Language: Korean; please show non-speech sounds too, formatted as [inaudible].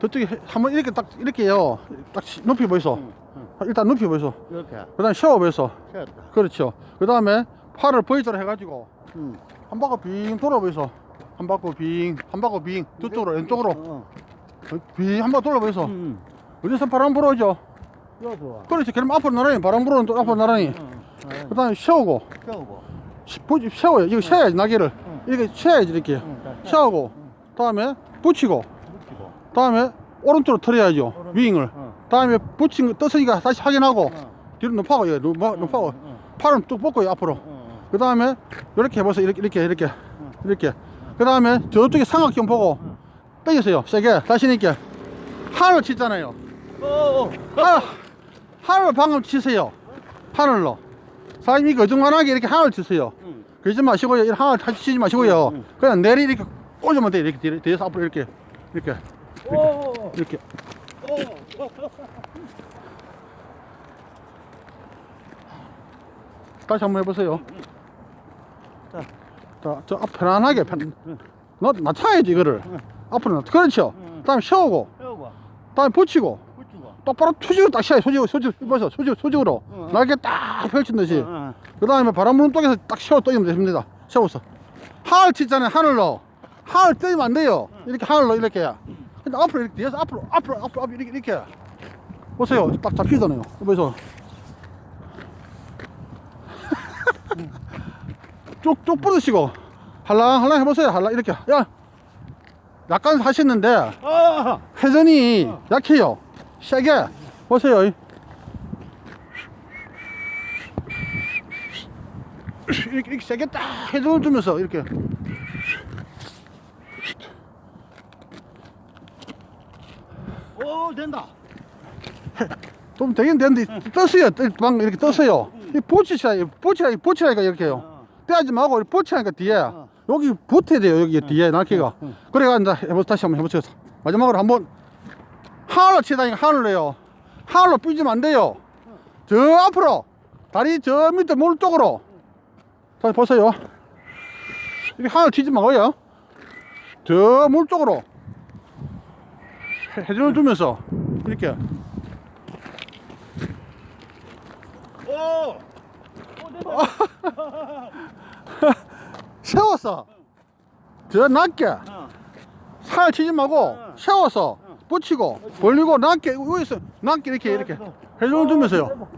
저쪽에 해- 한번 이렇게 딱 이렇게요. 딱 시- 높이 보이소. 응, 응. 일단 높이 보이소. 이렇게 그다음 쉐어 보이소. 세웠다. 그렇죠. 그다음에 팔을 V자로 해가지고 응. 한 바퀴 빙 돌아 보이소. 한 바퀴 빙, 한 바퀴 빙, 저쪽으로 왼쪽으로 어. 빙한 바퀴 돌아 보이소. 응. 어디서 바람 불어오죠? 좋아. 그렇지. 그럼 앞으로 나란히 바람 불어오는 또 앞으로 나란히. 응. 그다음에 세우고 세우고. 시- 부- 세워요. 이거 세야지 나기를 응. 이렇게 세야지 이렇게 응. 다 세우고 다음에 붙이고 붙이고. 다음에 오른쪽으로 틀어야죠. 오른쪽. 윙을. 응. 다음에 붙인 거 떴으니까 다시 확인하고 응. 뒤로 높아고 이거 높아, 높아고 응. 팔은 뚝 뻗고요 앞으로. 응. 그 다음에 이렇게 해보세요. 이렇게 이렇게 이렇게 이렇게. 그 다음에 저쪽에 삼각형 보고 응. 빼주세요. 세게 자신 있게. 하늘 치잖아요. 어, 어. 하, 하늘 방금 치세요. 하늘로. 사장님 이거 어중간하게 이렇게 하늘 치세요. 응. 그러지 마시고요. 하늘 치지 마시고요. 응. 그냥 내리 이렇게 꽂으면 돼요. 이렇게 뒤에- 뒤에서 앞으로 이렇게 이렇게 오, 오, 이렇게. 다시 한번 해보세요. 자. 자, 저 앞 편안하게 편. 응. 너 낮춰야지 이거를. 응. 앞으로 낮. 그렇죠. 응. 다음에 세우고, 세우고. 다음에 붙이고, 붙이고. 똑바로 투직으로 딱 세요. 소직, 소직, 벌써 소직, 소직으로. 응. 날개 딱 펼친 듯이. 응. 그 다음에 바람 부는 쪽에서 딱 세워 떠면 됩니다. 세워서. 하늘 치잖아요. 하늘로. 하늘 떠면 안 돼요. 이렇게 하늘로 이렇게. 근데 앞으로 이렇게 뒤에서 앞으로, 앞으로, 앞으로, 앞으로 이렇게, 이렇게. 보세요. 딱 잡히잖아요. 보세요. [laughs] 쭉, 쭉 뻗으시고. 할랑 할랑 해보세요. 할랑, 이렇게. 야! 약간 하시는데, 아! 회전이 어. 약해요. 세게. 보세요. 이렇게, 이렇게 세게 딱 회전을 주면서 이렇게. 오, 된다. [laughs] 좀 되긴 되는데 떴어요. 떠- 방 이렇게 떴어요. 이 보치시라, 보치라, 보치라니까 이렇게 해요. 어. 떼하지 말고 보치라니까 뒤에. 어. 여기 붙어야 돼요. 여기 뒤에 날개가. 응. 그래가 이제 해보 다시 한번 해보세요. 마지막으로 한번 하늘로 치다니까 하늘로요. 하늘로 삐지면 안 돼요. 저 앞으로 다리 저 밑에 물 쪽으로. 다시 보세요. 이렇게 하늘 치지 말고요. 저 물 쪽으로 해- 회전을 두면서 이렇게. 오! 세웠어 저 [laughs] 낮게 살 치지 말고 세워서 붙이고 벌리고 낮게 위에서 낮게 이렇게 이렇게. 회전을 두면서요.